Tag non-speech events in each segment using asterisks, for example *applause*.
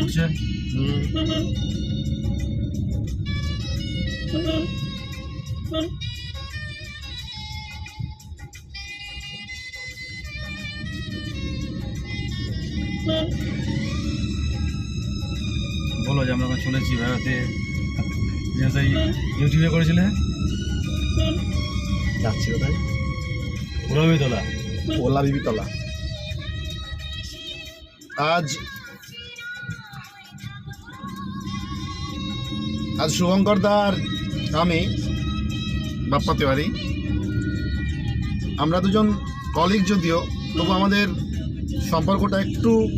বুঝছেন বলো যে আমরা যে সেই ইউটিউবে করেছিলে? যাচ্ছি কোথায়? রবিতলা ওলা বিবিতলা আজ আজ শুভঙ্কর দার আমি বাপ্পা তিওয়ারি আমরা দুজন কলিগ যদিও তবু আমাদের সম্পর্কটা একটু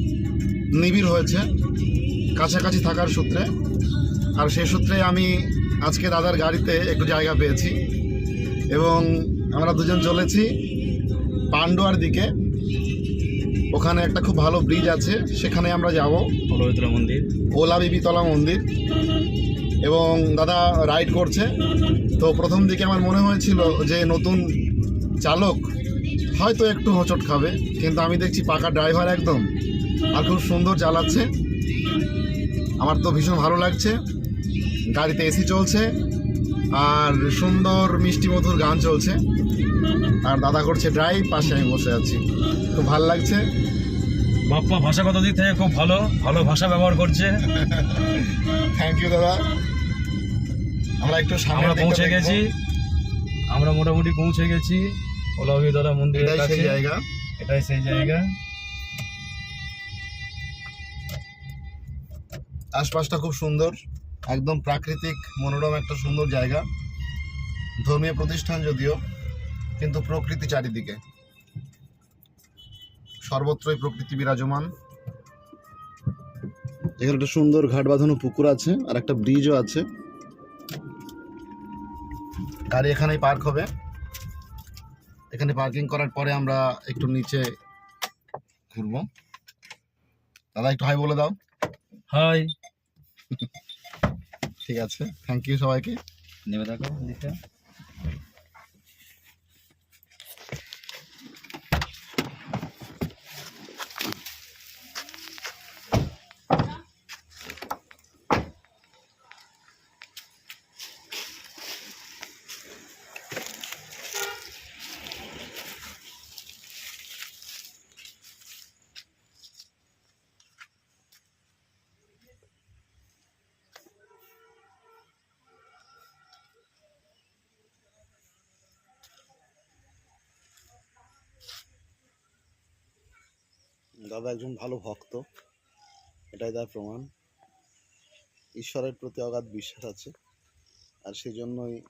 নিবিড় হয়েছে কাছাকাছি থাকার সূত্রে। আর সেই সূত্রে আমি আজকে দাদার গাড়িতে একটু জায়গা পেয়েছি এবং আমরা দুজন চলেছি পান্ডুয়ার দিকে। ওখানে একটা খুব ভালো ব্রিজ আছে সেখানে আমরা যাব। মন্দির। ওলা বিবিতলা মন্দির। এবং দাদা রাইড করছে। তো প্রথম দিকে আমার মনে হয়েছিল যে নতুন চালক হয়তো একটু হোঁচট খাবে কিন্তু আমি দেখছি পাকা ড্রাইভার একদম আর খুব সুন্দর চালাচ্ছে। আমার তো ভীষণ ভালো লাগছে। গাড়িতে এসি চলছে আর সুন্দর মিষ্টি মধুর গান চলছে। আর দাদা করছে ড্রাইভ পাশে আমি বসে আছি। খুব ভালো লাগছে। বাপ্পা ভাষাগত দিক থেকে খুব ভালো ভালো ভাষা ব্যবহার করছে। *laughs* থ্যাংক ইউ দাদা। আমরা একটু সামনে আমরা পৌঁছে গেছি। আমরা মোটামুটি পৌঁছে গেছি। ওলাবিতলা মন্দিরের এটাই কাছে। সেই জায়গা। এটাই সেই জায়গা। আশপাশটা খুব সুন্দর। একদম প্রাকৃতিক মনোরম একটা সুন্দর জায়গা। ধর্মীয় প্রতিষ্ঠান যদিও কিন্তু প্রকৃতি চারিদিকে। সর্বত্রই প্রকৃতি বিরাজমান। এখানে একটা সুন্দর ঘাট বাঁধানো পুকুর আছে আর একটা ব্রিজও আছে। গাড়ি এখানেই পার্ক হবে। এখানে পার্কিং করার পরে আমরা একটু নিচে ঘুরবো। দাদা একটু হাই বলে দাও। হাই *laughs* ঠিক আছে। থ্যাংক ইউ সবাইকে। নেমে দেখো দাদা একজন ভালো ভক্ত এটাই তার প্রমাণ। ঈশ্বরের প্রতি অগাধ বিশ্বাস আছে আর সেই জন্যই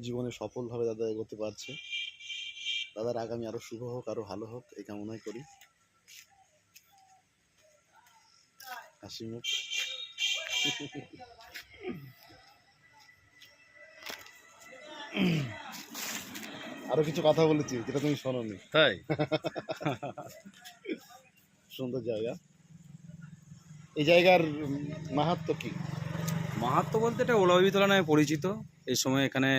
জীবনে সফলভাবে দাদা এগোতে পারছে। দাদার আগামী আরও শুভ হোক আরও ভালো হোক এই কামনাই করি। হাসি মুখ। আরও কিছু কথা বলেছি যেটা তুমি শোনোনি। তাই? *laughs* সুন্দর জায়গা। এই জায়গার মাহাত্ম কি? মাহাত্ম বলতে এটা ওলাবিতলা নামে পরিচিত। এই সময় এখানে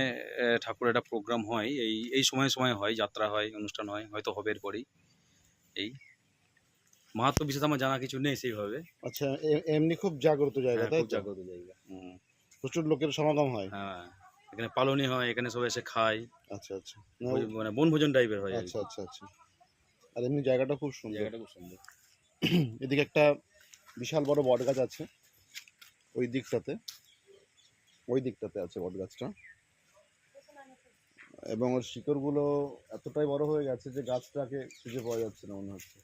ঠাকুরের একটা প্রোগ্রাম হয়। এই এই সময় সময় হয় যাত্রা হয় অনুষ্ঠান হয়। হয়তো হবে এরপরই। এই মাহাত্ম বিশেষ আমার জানা কিছু নেই সেইভাবে। আচ্ছা এমনি খুব জাগ্রত জায়গা হ্যাঁ, তাই খুব জাগ্রত জায়গা। হুম, প্রচুর লোকের সমাগম হয়। হ্যাঁ এখানে পালনি হয় এখানে সবাই এসে খায়। আচ্ছা আচ্ছা। মানে বনভোজন টাইপের হয় আচ্ছা আচ্ছা আচ্ছা। আর এমনি জায়গাটা খুব সুন্দর। জায়গাটা খুব সুন্দর। *clears throat* এদিকে একটা বিশাল বড় বট গাছ আছে ওই দিকটাতে। ওই দিকটাতে আছে বট গাছটা এবং ওর শিকড়গুলো এতটাই বড় হয়ে গেছে যে গাছটাকে খুঁজে পাওয়া যাচ্ছে না মনে হচ্ছে।